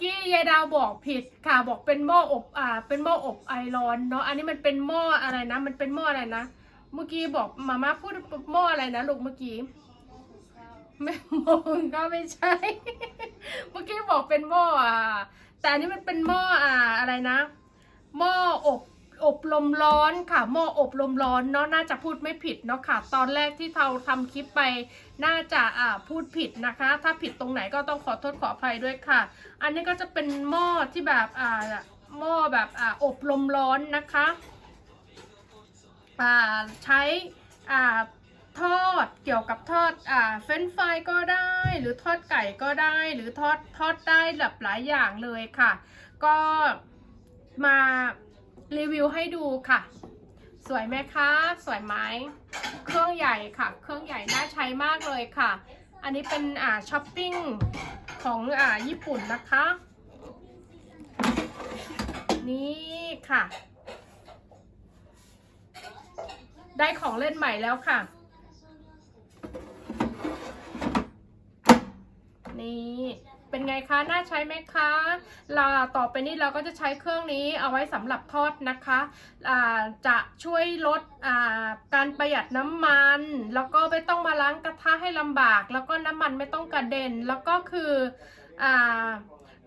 กี้ยายดาวบอกผิดค่ะ บอกเป็นหม้ออบอ่า เป็นหม้ออบไอร้อนเนาะ อันนี้มันเป็นหม้ออะไรนะ มันเป็นหม้ออะไรนะ เมื่อกี้บอกมาม่าพูดหม้ออะไรนะลูกเมื่อกี้ไม่มองก็ไม่ใช่ เมื่อกี้บอกเป็นหม้ออ่าแต่อันนี้มันเป็นหม้ออ่าอะไรนะ หม้ออบ อบลมร้อนค่ะหม้ออบลมร้อนเนาะน่าจะพูดไม่ผิดเนาะค่ะ ตอนแรกที่เราทำคลิปไปน่าจะอ่าพูดผิดนะคะ ถ้าผิดตรงไหนก็ต้องขอโทษขออภัยด้วยค่ะ อันนี้ก็จะเป็นหม้อที่แบบอ่าหม้อแบบอ่าอบลมร้อนนะคะอ่าใช้อ่าทอดเกี่ยวกับทอดอ่าเฟรนช์ฟรายก็ได้ หรือทอดไก่ก็ได้ หรือทอดทอดได้แบบหลายอย่างเลยค่ะ ก็มา รีวิวให้ดูค่ะ สวยไหมคะ สวยไหมเครื่องใหญ่ค่ะ เครื่องใหญ่น่าใช้มากเลยค่ะ อันนี้เป็นอ่าช้อปปิ้งของอ่าญี่ปุ่นนะคะ นี่ค่ะ ได้ของเล่นใหม่แล้วค่ะ นี่ เป็นไงคะ น่าใช้ไหมคะลาต่อไปนี้เราก็จะใช้เครื่องนี้เอาไว้สำหรับทอดนะคะอ่าจะช่วยลดอ่าการประหยัดน้ำมัน แล้วก็ไม่ต้องมาล้างกระทะให้ลำบาก แล้วก็น้ำมันไม่ต้องกระเด็น แล้วก็คืออ่า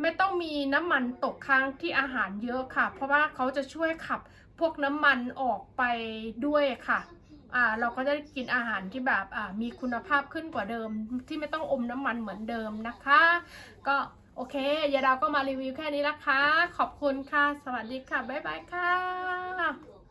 ไม่ต้องมีน้ำมันตกค้างที่อาหารเยอะค่ะ เพราะว่าเขาจะช่วยขับพวกน้ำมันออกไปด้วยค่ะ อ่าเราก็จะได้กินอาหารที่แบบอ่ามีคุณภาพขึ้นกว่าเดิม ที่ไม่ต้องอมน้ำมันเหมือนเดิมนะคะ ก็โอเคยาดาวก็มารีวิวแค่นี้ละคะ ขอบคุณค่ะ สวัสดีค่ะ บ๊ายบายค่ะ